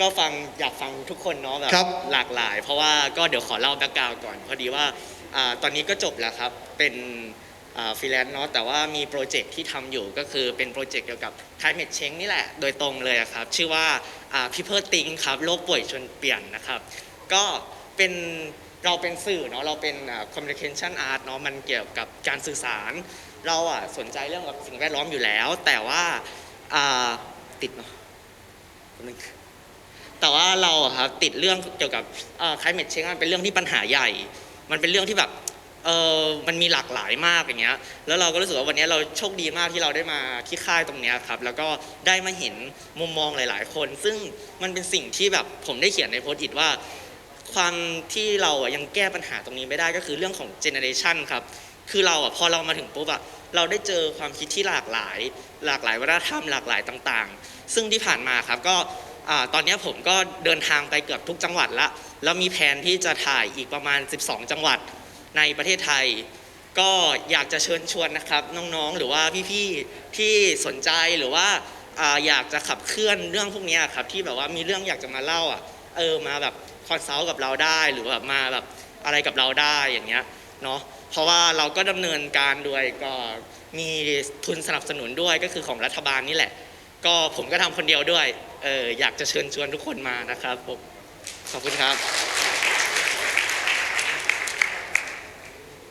ก็ฟังอยากฟังทุกคนเนาะแบบครับหลากหลาย เพราะว่าก็เดี๋ยวขอเล่าแบ็กกราวก่อน พอดีว่าอาตอนนี้ก็จบแล้วครับ เป็นฟรีแลนซ์เนาะแต่ว่ามีโปรเจกต์ที่ทำอยู่ก็คือเป็นโปรเจกต์เกี่ยวกับ climate change นี่แหละ โดยตรงเลยอะครับ ชื่อว่าอ่า people think ครับโลกป่วยชวนเปลี่ยนนะครับ ก็เป็นเราเป็นสื่อเนาะเราเป็นอ่า communication art เนาะมันเกี่ยวกับการสื่อสาร เราอะสนใจเรื่องกับสิ่งแวดล้อมอยู่แล้ว แต่ว่าอ่าติดเนาะแป๊บนึง แต่ว่าเราอะครับติดเรื่องเกี่ยวกับอ่า climate change มันเป็นเรื่องที่ปัญหาใหญ่ มันเป็นเรื่องที่แบบเออมันมีหลากหลายมากอย่างเงี้ย แล้วเราก็รู้สึกว่าวันนี้เราโชคดีมากที่เราได้มาที่ค่ายตรงเนี้ยครับ แล้วก็ได้มาเห็นมุมมองหลาย ๆ คน ซึ่งมันเป็นสิ่งที่แบบผมได้เขียนในโพสต์อิทว่า ความที่เราอะยังแก้ปัญหาตรงนี้ไม่ได้ก็คือเรื่องของเจเนอเรชันครับ คือเราอะพอเรามาถึงปุ๊บอะเราได้เจอความคิดที่หลากหลาย หลากหลายวัฒนธรรมหลากหลายต่าง ๆ ซึ่งที่ผ่านมาครับก็ ตอนนี้ผมก็เดินทางไปเกือบทุกจังหวัดละแล้วมีแผนที่จะถ่ายอีกประมาณ 12 จังหวัดในประเทศไทย ก็อยากจะเชิญชวนนะครับน้องๆ หรือว่าพี่ๆที่สนใจหรือว่าอยากจะขับเคลื่อนเรื่องพวกนี้ครับที่แบบว่ามีเรื่องอยากจะมาเล่าอะเออมาแบบคอนซัลท์กับเราได้หรือแบบมาแบบอะไรกับเราได้อย่างเงี้ยเนาะเพราะว่าเราก็ดำเนินการด้วยก็มีทุนสนับสนุนด้วยก็คือของรัฐบาลนี่แหละ ก็ผมก็ทำคนเดียวด้วยเอออยากจะเชิญชวนทุกคนมานะครับผมขอบคุณครับ